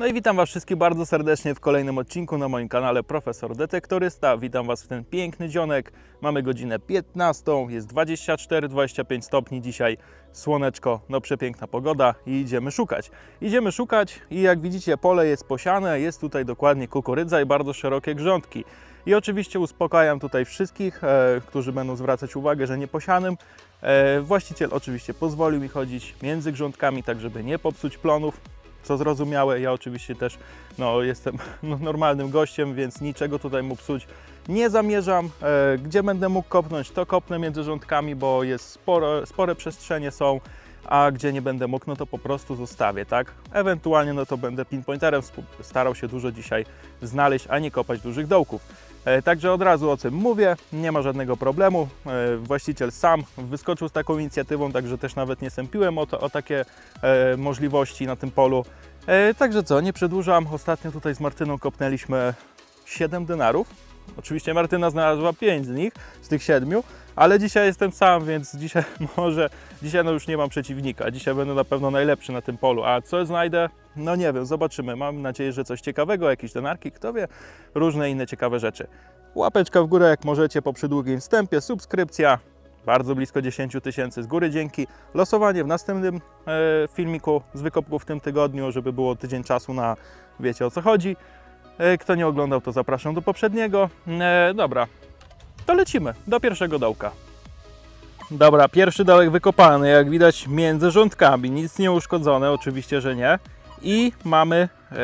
No i witam Was wszystkich bardzo serdecznie w kolejnym odcinku na moim kanale Profesor Detektorysta. Witam Was w ten piękny dzionek. Mamy godzinę 15, jest 24-25 stopni dzisiaj, słoneczko, no przepiękna pogoda i idziemy szukać. Idziemy szukać i jak widzicie pole jest posiane, jest tutaj dokładnie kukurydza i bardzo szerokie grządki. I oczywiście uspokajam tutaj wszystkich, e, którzy będą zwracać uwagę, że nie posianym. E, właściciel oczywiście pozwolił mi chodzić między grządkami, tak żeby nie popsuć plonów co zrozumiałe, ja oczywiście też no, jestem no, normalnym gościem, więc niczego tutaj mu psuć nie zamierzam. E, gdzie będę mógł kopnąć, to kopnę między rządkami, bo jest sporo, spore przestrzenie są, a gdzie nie będę mógł, no to po prostu zostawię, tak? Ewentualnie no to będę pinpointerem starał się dużo dzisiaj znaleźć, a nie kopać dużych dołków. E, Także od razu o tym mówię, nie ma żadnego problemu. E, Właściciel sam wyskoczył z taką inicjatywą, także też nawet nie sępiłem o, to, o takie e, możliwości na tym polu. Także co, nie przedłużam. Ostatnio tutaj z Martyną kopnęliśmy 7 denarów. Oczywiście Martyna znalazła 5 z nich, z tych 7, ale dzisiaj jestem sam, więc dzisiaj może, dzisiaj no już nie mam przeciwnika. Dzisiaj będę na pewno najlepszy na tym polu. A co znajdę? No nie wiem, zobaczymy. Mam nadzieję, że coś ciekawego, jakieś denarki, kto wie, różne inne ciekawe rzeczy. Łapeczka w górę jak możecie po przydługim wstępie, subskrypcja, bardzo blisko 10 tysięcy z góry dzięki. Losowanie w następnym e, filmiku z wykopku w tym tygodniu, żeby było tydzień czasu na wiecie o co chodzi. E, kto nie oglądał, to zapraszam do poprzedniego. E, dobra, to lecimy do pierwszego dołka. Dobra, pierwszy dołek wykopany, jak widać między rządkami, nic nie uszkodzone, oczywiście, że nie. I mamy e,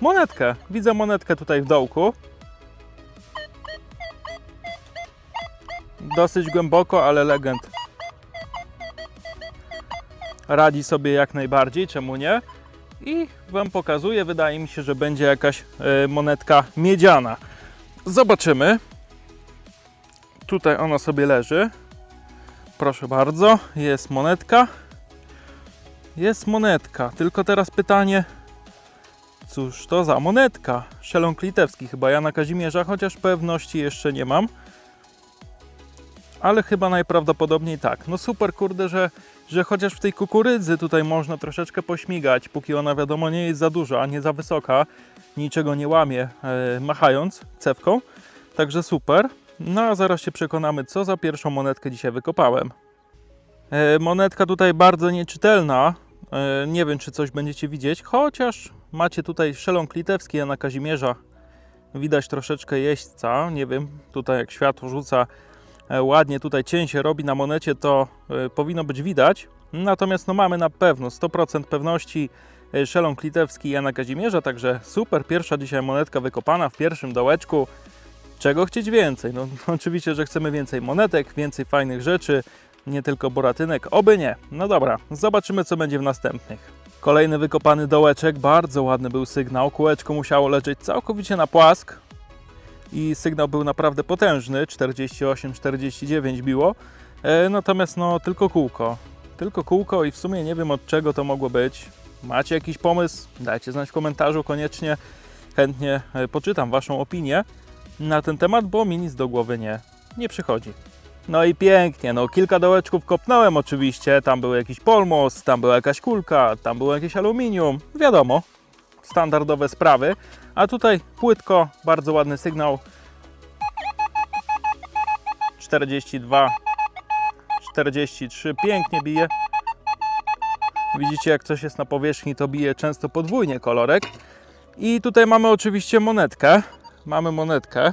monetkę. Widzę monetkę tutaj w dołku. Dosyć głęboko, ale legend radzi sobie jak najbardziej, czemu nie? I Wam pokazuję, wydaje mi się, że będzie jakaś e, monetka miedziana. Zobaczymy. Tutaj ona sobie leży. Proszę bardzo, jest monetka. Jest monetka, tylko teraz pytanie, cóż to za monetka? Szeląg litewski chyba Jana Kazimierza, chociaż pewności jeszcze nie mam. Ale chyba najprawdopodobniej tak. No super, kurde, że, że chociaż w tej kukurydzy tutaj można troszeczkę pośmigać, póki ona wiadomo nie jest za duża, nie za wysoka, niczego nie łamie, e, machając cewką. Także super. No a zaraz się przekonamy, co za pierwszą monetkę dzisiaj wykopałem. E, monetka tutaj bardzo nieczytelna. E, nie wiem, czy coś będziecie widzieć, chociaż macie tutaj szeląg litewski Jana Kazimierza. Widać troszeczkę jeźdźca. Nie wiem, tutaj jak światło rzuca, ładnie tutaj się robi na monecie, to e, powinno być widać. Natomiast no mamy na pewno 100% pewności e, szeląg litewski Jana Kazimierza, także super, pierwsza dzisiaj monetka wykopana w pierwszym dołeczku. Czego chcieć więcej? No oczywiście, że chcemy więcej monetek, więcej fajnych rzeczy, nie tylko boratynek, oby nie. No dobra, zobaczymy co będzie w następnych. Kolejny wykopany dołeczek, bardzo ładny był sygnał, kółeczko musiało leżeć całkowicie na płask i sygnał był naprawdę potężny, 48-49 biło, e, natomiast no tylko kółko, tylko kółko i w sumie nie wiem od czego to mogło być. Macie jakiś pomysł? Dajcie znać w komentarzu koniecznie, chętnie e, poczytam Waszą opinię na ten temat, bo mi nic do głowy nie, nie przychodzi. No i pięknie, no kilka dołeczków kopnąłem oczywiście, tam był jakiś polmos, tam była jakaś kulka, tam było jakieś aluminium, wiadomo, standardowe sprawy, a tutaj płytko, bardzo ładny sygnał, 42, 43, pięknie bije. Widzicie jak coś jest na powierzchni, to bije często podwójnie kolorek. I tutaj mamy oczywiście monetkę, mamy monetkę,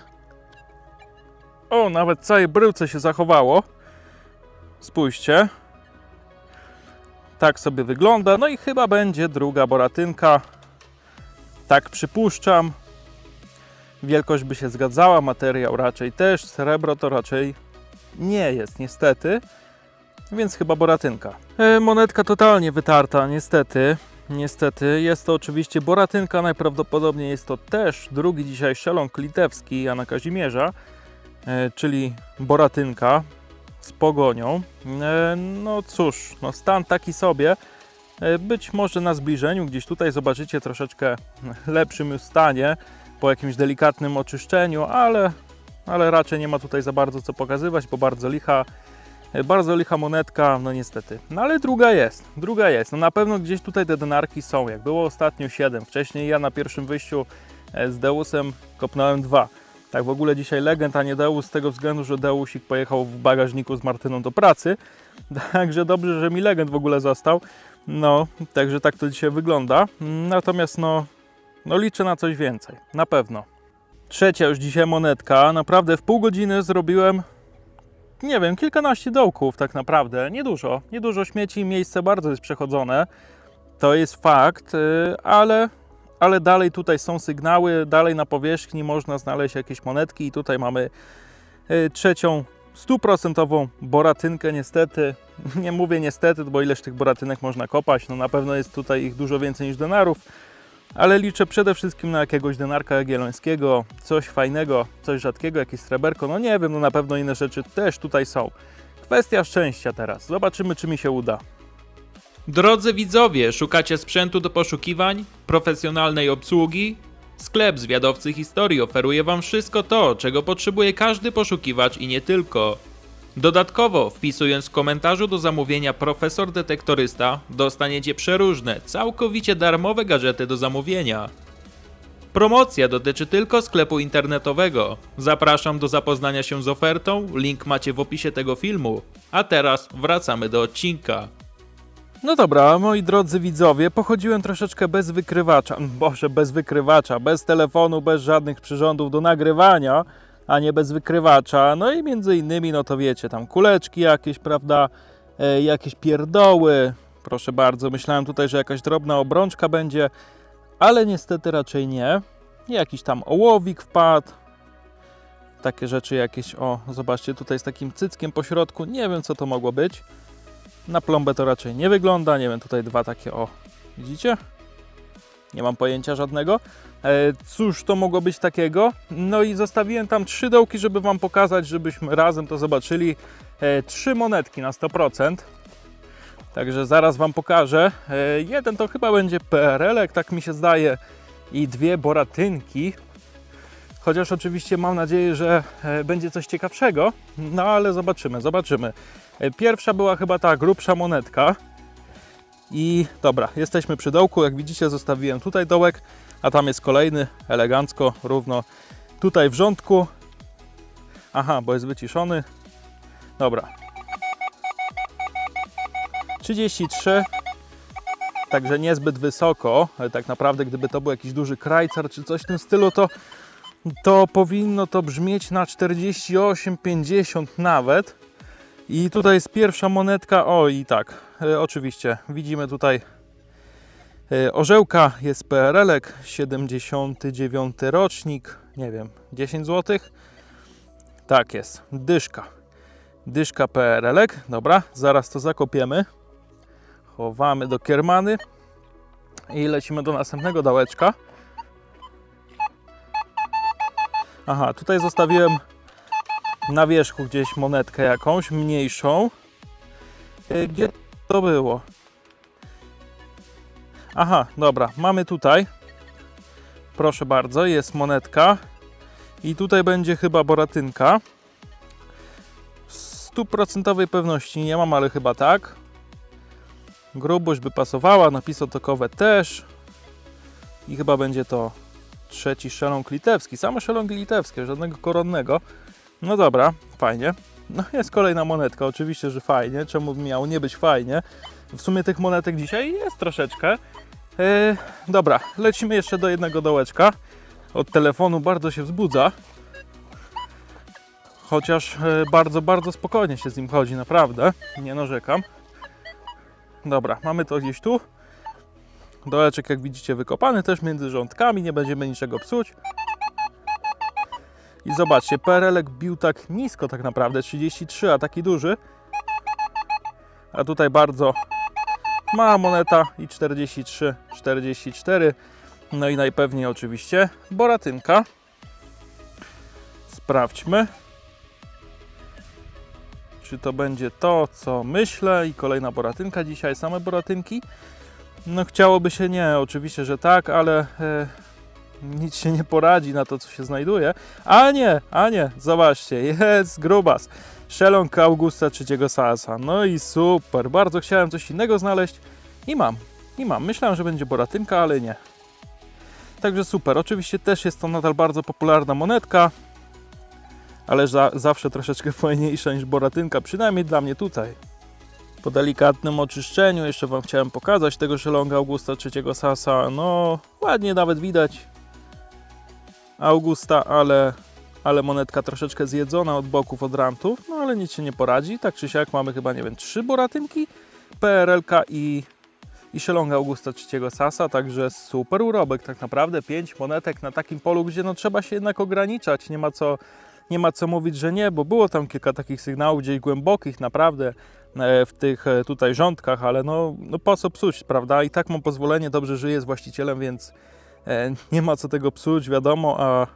o, nawet całej bryłce się zachowało. Spójrzcie. Tak sobie wygląda. No i chyba będzie druga boratynka. Tak przypuszczam. Wielkość by się zgadzała, materiał raczej też, srebro to raczej nie jest, niestety. Więc chyba boratynka. E, monetka totalnie wytarta, niestety. Niestety, jest to oczywiście boratynka, najprawdopodobniej jest to też drugi dzisiaj szeląg litewski Jana Kazimierza e, czyli Boratynka z pogonią. E, No cóż, no stan taki sobie. E, Być może na zbliżeniu, gdzieś tutaj zobaczycie troszeczkę lepszym stanie, po jakimś delikatnym oczyszczeniu, ale, ale raczej nie ma tutaj za bardzo co pokazywać, bo bardzo licha. E, Bardzo licha monetka, no niestety. No ale druga jest, druga jest. No na pewno gdzieś tutaj te denarki są. Jak było ostatnio 7, wcześniej ja na pierwszym wyjściu e, z Deusem kopnąłem 2. Tak w ogóle dzisiaj legend, a nie Deus z tego względu, że Deusik pojechał w bagażniku z Martyną do pracy. Także dobrze, że mi legend w ogóle został. No, także tak to dzisiaj wygląda. Natomiast no, no liczę na coś więcej, na pewno. Trzecia już dzisiaj monetka. Naprawdę w pół godziny zrobiłem, nie wiem, kilkanaście dołków tak naprawdę. Niedużo, niedużo śmieci, miejsce bardzo jest przechodzone. To jest fakt, yy, ale, ale dalej tutaj są sygnały, dalej na powierzchni można znaleźć jakieś monetki i tutaj mamy yy, trzecią stuprocentową boratynkę niestety. Nie mówię niestety, bo ileż tych boratynek można kopać. No na pewno jest tutaj ich dużo więcej niż denarów ale liczę przede wszystkim na jakiegoś denarka jagiellońskiego, coś fajnego, coś rzadkiego, jakieś sreberko, no nie wiem, no na pewno inne rzeczy też tutaj są. Kwestia szczęścia teraz, zobaczymy czy mi się uda. Drodzy widzowie, szukacie sprzętu do poszukiwań, profesjonalnej obsługi? Sklep Zwiadowcy Historii oferuje Wam wszystko to, czego potrzebuje każdy poszukiwacz i nie tylko. Dodatkowo, wpisując w komentarzu do zamówienia Profesor Detektorysta, dostaniecie przeróżne, całkowicie darmowe gadżety do zamówienia. Promocja dotyczy tylko sklepu internetowego. Zapraszam do zapoznania się z ofertą, link macie w opisie tego filmu. A teraz wracamy do odcinka. No dobra, moi drodzy widzowie, pochodziłem troszeczkę bez wykrywacza, boże, bez wykrywacza, bez telefonu, bez żadnych przyrządów do nagrywania, a nie bez wykrywacza. No i między innymi, no to wiecie, tam kuleczki jakieś, prawda, e, jakieś pierdoły, proszę bardzo, myślałem tutaj, że jakaś drobna obrączka będzie, ale niestety raczej nie. Jakiś tam ołowik wpadł, takie rzeczy jakieś, o, zobaczcie, tutaj z takim cyckiem po środku, nie wiem co to mogło być. Na plombę to raczej nie wygląda. Nie wiem, tutaj dwa takie o. Widzicie? Nie mam pojęcia żadnego. E, cóż to mogło być takiego? No i zostawiłem tam trzy dołki, żeby Wam pokazać, żebyśmy razem to zobaczyli. E, trzy monetki na 100%. Także zaraz Wam pokażę. E, jeden to chyba będzie PRL, tak mi się zdaje. I dwie boratynki. Chociaż oczywiście mam nadzieję, że e, będzie coś ciekawszego. No ale zobaczymy, zobaczymy. E, Pierwsza była chyba ta grubsza monetka. I dobra, jesteśmy przy dołku. Jak widzicie, zostawiłem tutaj dołek, a tam jest kolejny, elegancko, równo. Tutaj w rządku. Aha, bo jest wyciszony. Dobra. 33. Także niezbyt wysoko, ale tak naprawdę, gdyby to był jakiś duży krajcar czy coś w tym stylu, to, to powinno to brzmieć na 48, 50 nawet. I tutaj jest pierwsza monetka. O i tak, e, oczywiście widzimy tutaj e, orzełka, jest PRL-ek, 79 rocznik, nie wiem, 10 zł. Tak jest, dyszka. Dyszka PRL-ek. Dobra, zaraz to zakopiemy. Chowamy do kiermany i lecimy do następnego dołeczka. Aha, tutaj zostawiłem na wierzchu gdzieś monetkę jakąś, mniejszą. E, Gdzie to było? Aha, dobra, mamy tutaj. Proszę bardzo, jest monetka. I tutaj będzie chyba boratynka. Stuprocentowej pewności nie mam, ale chyba tak. Grubość by pasowała, napisy otokowe też. I chyba będzie to trzeci szeląg litewski. Same szelągi litewskie, żadnego koronnego. No dobra, fajnie. No jest kolejna monetka, oczywiście, że fajnie. Czemu miało nie być fajnie? W sumie tych monetek dzisiaj jest troszeczkę. Yy, dobra, lecimy jeszcze do jednego dołeczka. Od telefonu bardzo się wzbudza. Chociaż e, bardzo, bardzo spokojnie się z nim chodzi, naprawdę. Nie narzekam. Dobra, mamy to gdzieś tu. Dołeczek, jak widzicie, wykopany też między rządkami, nie będziemy niczego psuć. I zobaczcie, PRL bił tak nisko tak naprawdę, 33, a taki duży. A tutaj bardzo mała moneta i 43, 44. No i najpewniej oczywiście boratynka. Sprawdźmy. Czy to będzie to, co myślę i kolejna boratynka dzisiaj, same boratynki. No chciałoby się nie, oczywiście, że tak, ale e, nic się nie poradzi na to, co się znajduje. A nie, a nie, zobaczcie, jest grubas. Szelong Augusta trzeciego Sasa. No i super, bardzo chciałem coś innego znaleźć i mam, i mam. Myślałem, że będzie Boratynka, ale nie. Także super, oczywiście też jest to nadal bardzo popularna monetka, ale za, zawsze troszeczkę fajniejsza niż Boratynka, przynajmniej dla mnie tutaj. Po delikatnym oczyszczeniu jeszcze Wam chciałem pokazać tego Szelonga Augusta trzeciego Sasa. No, ładnie nawet widać Augusta, ale, ale monetka troszeczkę zjedzona od boków, od rantów, no ale nic się nie poradzi. Tak czy siak mamy chyba, nie wiem, trzy Boratynki, PRL-ka i, i Szelonga Augusta III Sasa, także super urobek tak naprawdę. Pięć monetek na takim polu, gdzie no trzeba się jednak ograniczać, nie ma co, nie ma co mówić, że nie, bo było tam kilka takich sygnałów gdzieś głębokich naprawdę w tych e, tutaj rządkach, ale no, no po co psuć, prawda? I tak mam pozwolenie, dobrze żyję z właścicielem, więc e, nie ma co tego psuć, wiadomo, a,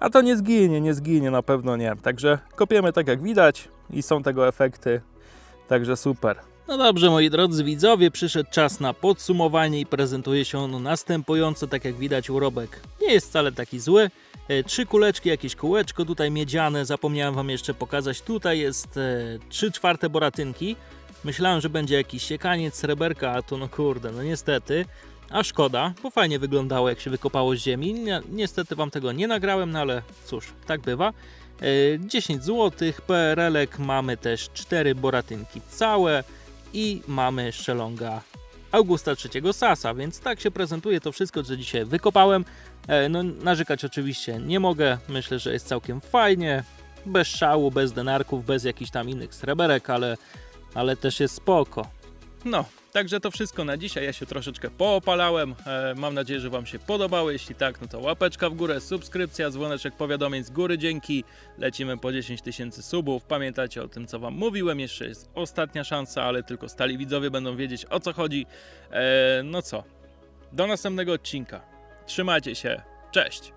a to nie zginie, nie zginie, na pewno nie. Także kopiemy tak jak widać i są tego efekty, także super. No dobrze, moi drodzy widzowie, przyszedł czas na podsumowanie i prezentuje się ono następująco, tak jak widać urobek. Nie jest wcale taki zły. E, Trzy kuleczki, jakieś kółeczko tutaj miedziane, zapomniałem wam jeszcze pokazać. Tutaj jest e, trzy czwarte boratynki. Myślałem, że będzie jakiś siekaniec, sreberka, a to no kurde, no niestety. A szkoda, bo fajnie wyglądało jak się wykopało z ziemi. Ni- Niestety wam tego nie nagrałem, no ale cóż, tak bywa. E, 10 zł, PRL-ek, mamy też 4 boratynki całe i mamy Szelonga Augusta III Sasa, więc tak się prezentuje to wszystko, co dzisiaj wykopałem. E, No, narzekać oczywiście nie mogę, myślę, że jest całkiem fajnie, bez szału, bez denarków, bez jakichś tam innych sreberek, ale, ale też jest spoko. No, także to wszystko na dzisiaj. Ja się troszeczkę poopalałem. E, mam nadzieję, że Wam się podobało. Jeśli tak, no to łapeczka w górę, subskrypcja, dzwoneczek powiadomień z góry. Dzięki. Lecimy po 10 tysięcy subów. Pamiętajcie o tym, co Wam mówiłem. Jeszcze jest ostatnia szansa, ale tylko stali widzowie będą wiedzieć o co chodzi. E, no co, do następnego odcinka. Trzymajcie się. Cześć.